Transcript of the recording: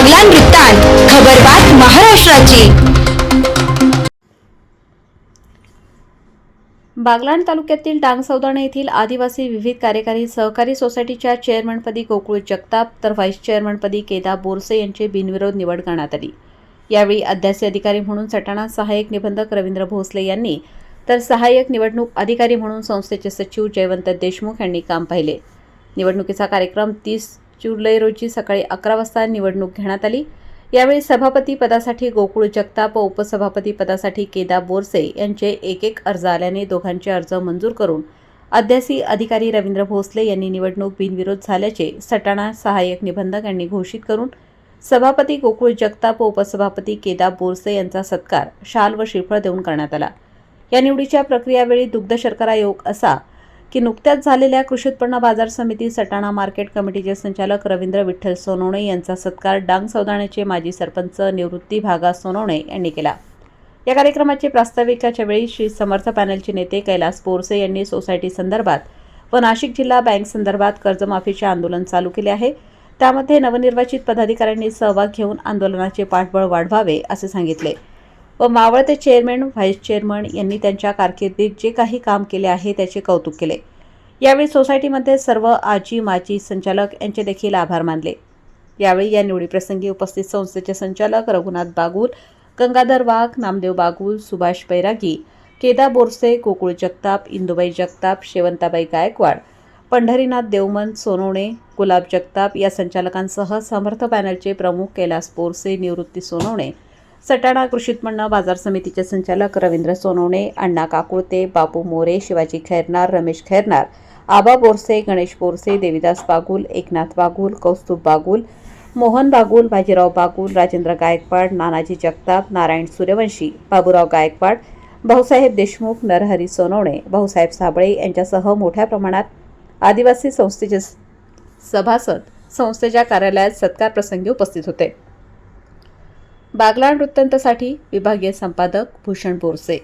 बागलान वृत्तांत खबरबात महाराष्ट्राची. बागलाण तालुक्यातील डांगसौदाणे येथील आदिवासी विविध कार्यकारी सहकारी सोसायटीच्या चेअरमनपदी गोकुळ जगताप तर व्हाईस चेअरमनपदी केदा बोरसे यांची बिनविरोध निवड करण्यात आली. यावेळी अध्यासी अधिकारी म्हणून सटाणा सहाय्यक निबंधक रवींद्र भोसले यांनी तर सहाय्यक निवडणूक अधिकारी म्हणून संस्थेचे सचिव जयवंत देशमुख यांनी काम पाहिले. निवडणुकीचा कार्यक्रम तीस जुलै रोजी सकाळी अकरा वाजता निवडणूक घेण्यात आली. यावेळी सभापती पदासाठी गोकुळ जगताप व उपसभापती पदासाठी केदा बोरसे यांचे एक एक अर्ज आल्याने दोघांचे अर्ज मंजूर करून अध्यासी अधिकारी रवींद्र भोसले यांनी निवडणूक बिनविरोध झाल्याचे सटाणा सहाय्यक निबंधक यांनी घोषित करून सभापती गोकुळ जगताप व उपसभापती केदा बोरसे यांचा सत्कार शाल व श्रीफळ देऊन करण्यात आला. या निवडीच्या प्रक्रियावेळी दुग्ध शर्करा योग असा की नुकत्याच झालेल्या कृषी उत्पन्न बाजार समिती सटाणा मार्केट कमिटीचे संचालक रवींद्र विठ्ठल सोनवणे यांचा सत्कार डांग सौदाण्याचे माजी सरपंच निवृत्ती भागा सोनवणे यांनी केला. या कार्यक्रमाचे प्रास्ताविकाच्या वेळी श्री समर्थ पॅनलचे नेते कैलास पोरसे यांनी सोसायटी संदर्भात व नाशिक जिल्हा बँक संदर्भात कर्जमाफीचे आंदोलन चालू केले आहे. त्यामध्ये नवनिर्वाचित पदाधिकाऱ्यांनी सहभाग घेऊन आंदोलनाचे पाठबळ वाढवावे असे सांगितले. व मावळते चेअरमॅन व्हाईस चेअरमन यांनी त्यांच्या कारकिर्दीत जे काही काम केले आहे त्याचे कौतुक केले. यावेळी सोसायटीमध्ये सर्व आजी माजी संचालक यांचे देखील आभार मानले. यावेळी या निवडीप्रसंगी उपस्थित संस्थेचे संचालक रघुनाथ बागुल गंगाधर वाघ नामदेव बागुल सुभाष बैरागी केदा बोरसे गोकुळ जगताप इंदुबाई जगताप शेवंताबाई गायकवाड पंढरीनाथ देवमन सोनवणे गुलाब जगताप या संचालकांसह समर्थ पॅनलचे प्रमुख कैलास बोरसे निवृत्ती सोनवणे सटाणा कृषी उत्पन्न बाजार समितीचे संचालक रवींद्र सोनवणे अण्णा काकुळते बापू मोरे शिवाजी खैरनार रमेश खैरनार आबा बोरसे गणेश बोरसे देविदास बागुल एकनाथ बागुल कौस्तुभ बागुल मोहन बागुल बाजीराव बागुल राजेंद्र गायकवाड नानाजी जगताप नारायण सूर्यवंशी बाबूराव गायकवाड भाऊसाहेब देशमुख नरहरी सोनवणे भाऊसाहेब साबळे यांच्यासह मोठ्या प्रमाणात आदिवासी संस्थेचे सभासद संस्थेच्या कार्यालयात सत्कार प्रसंगी उपस्थित होते. बागलाण वृत्तांतसाठी विभागीय संपादक भूषण बोरसे.